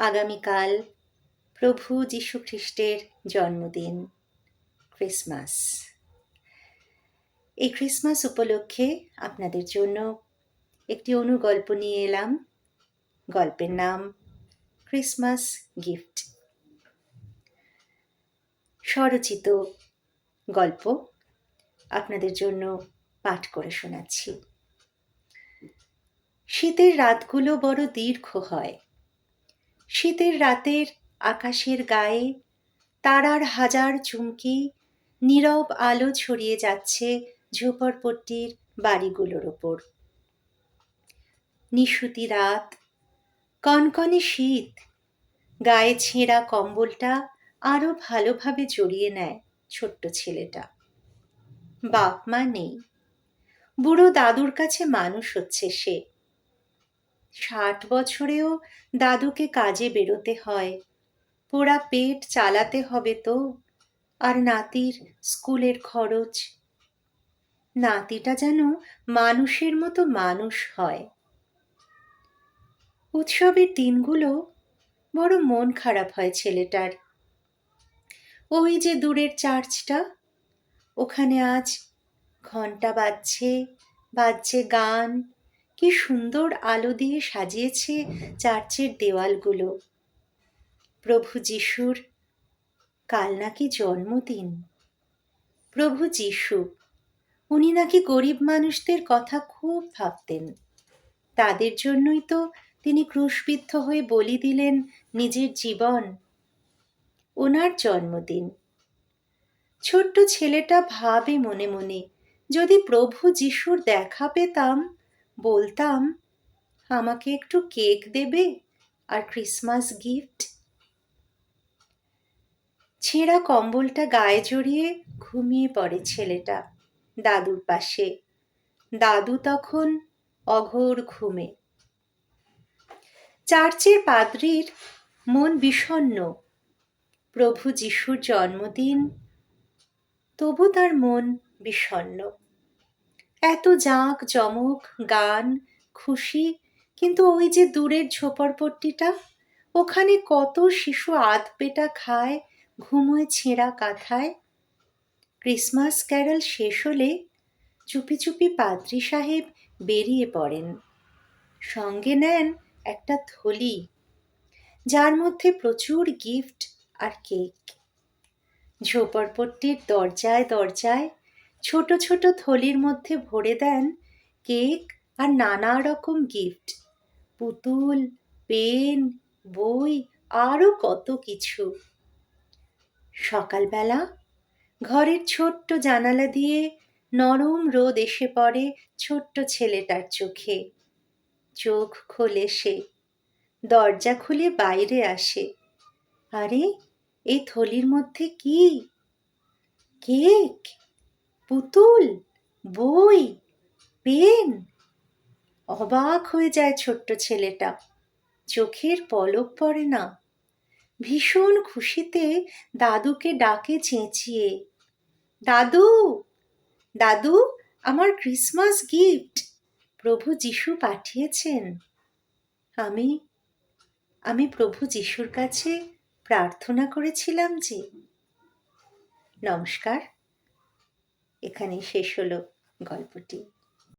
আগামীকাল প্রভু যীশু খ্রিস্টের জন্মদিন, ক্রিসমাস। এই ক্রিসমাস উপলক্ষে আপনাদের জন্য একটি অনুগল্প নিয়ে এলাম। গল্পের নাম, ক্রিসমাস গিফট। স্বরচিত গল্প আপনাদের জন্য পাঠ করে শোনাচ্ছি। শীতের রাতগুলো বড় দীর্ঘ হয়। শীতের রাতের আকাশের গায়ে, তারার হাজার চুমকি, নীরব আলো ছড়িয়ে যাচ্ছে ঝোপড়পট্টির বাড়িগুলোর ওপর। নিশুতি রাত, কনকনে শীত, গায়ে ছেঁড়া কম্বলটা আরও ভালোভাবে জড়িয়ে নেয় ছোট্ট ছেলেটা। বাপ মা নেই। বুড়ো দাদুর কাছে মানুষ হচ্ছে সে। ষাট বছরেও দাদুকে কাজে বেরোতে হয়। পোড়া পেট চালাতে হবে তো, আর নাতির স্কুলের খরচ। নাতিটা যেন মানুষের মতো মানুষ হয়। উৎসবের দিনগুলো বড় মন খারাপ হয় ছেলেটার। ওই যে দূরের চার্চটা, ওখানে আজ ঘণ্টা বাজছে বাজছে গান কি সুন্দর আলো দিয়ে সাজিয়েছে চার্চের দেওয়ালগুলো। প্রভু যিশুর, কাল নাকি জন্মদিন? প্রভু যিশু, উনি নাকি গরিব মানুষদের কথা খুব ভাবতেন। তাদের জন্যই তো তিনি ক্রুশবিদ্ধ হয়ে বলি দিলেন নিজের জীবন, ওনার জন্মদিন। ছোট্ট ছেলেটা ভাবে মনে মনে, যদি প্রভু যিশুর দেখা পেতাম বলতাম, আমাকে একটু কেক দেবে আর ক্রিসমাস গিফট? ছেঁড়া কম্বলটা গায়ে জড়িয়ে ঘুমিয়ে পড়ে ছেলেটা দাদুর পাশে। দাদু তখন অঘোর ঘুমে। চার্চের পাদ্রির মন বিষণ্ন প্রভু যিশুর জন্মদিন, তবু তার মন বিষণ্ন এত জাঁক জমক গান, খুশি, কিন্তু ওই যে দূরের ঝোপড়পট্টিটা, ওখানে কত শিশু আধ পেটা খায়, ঘুমোয় ছেঁড়া কাঁথায়। ক্রিসমাস ক্যারল শেষ হলে চুপি চুপি পাদ্রি সাহেব বেরিয়ে পড়েন। সঙ্গে নেন একটা থলি, যার মধ্যে প্রচুর গিফট আর কেক। ঝোপড়পট্টির দরজায় দরজায় ছোট ছোট থলির মধ্যে ভরে দেন কেক আর নানা রকম গিফট পুতুল, পেন, বই আরও কত কিছু। সকালবেলা ঘরের ছোট্ট জানালা দিয়ে নরম রোদ এসে পড়ে ছোট্ট ছেলেটার চোখে। চোখ খোলে সে, দরজা খুলে বাইরে আসে। আরে, এই থলির মধ্যে কি? কেক? পুতুল, বই, পেন। অবাক হয়ে যায় ছোট্ট ছেলেটা। চোখের পলক পড়ে না। ভীষণ খুশিতে দাদুকে ডাকে চেঁচিয়ে, দাদু দাদু, আমার ক্রিসমাস গিফট প্রভু যিশু পাঠিয়েছেন। আমি আমি প্রভু যিশুর কাছে প্রার্থনা করেছিলাম যে। নমস্কার। এখানে শেষ হলো গল্পটি।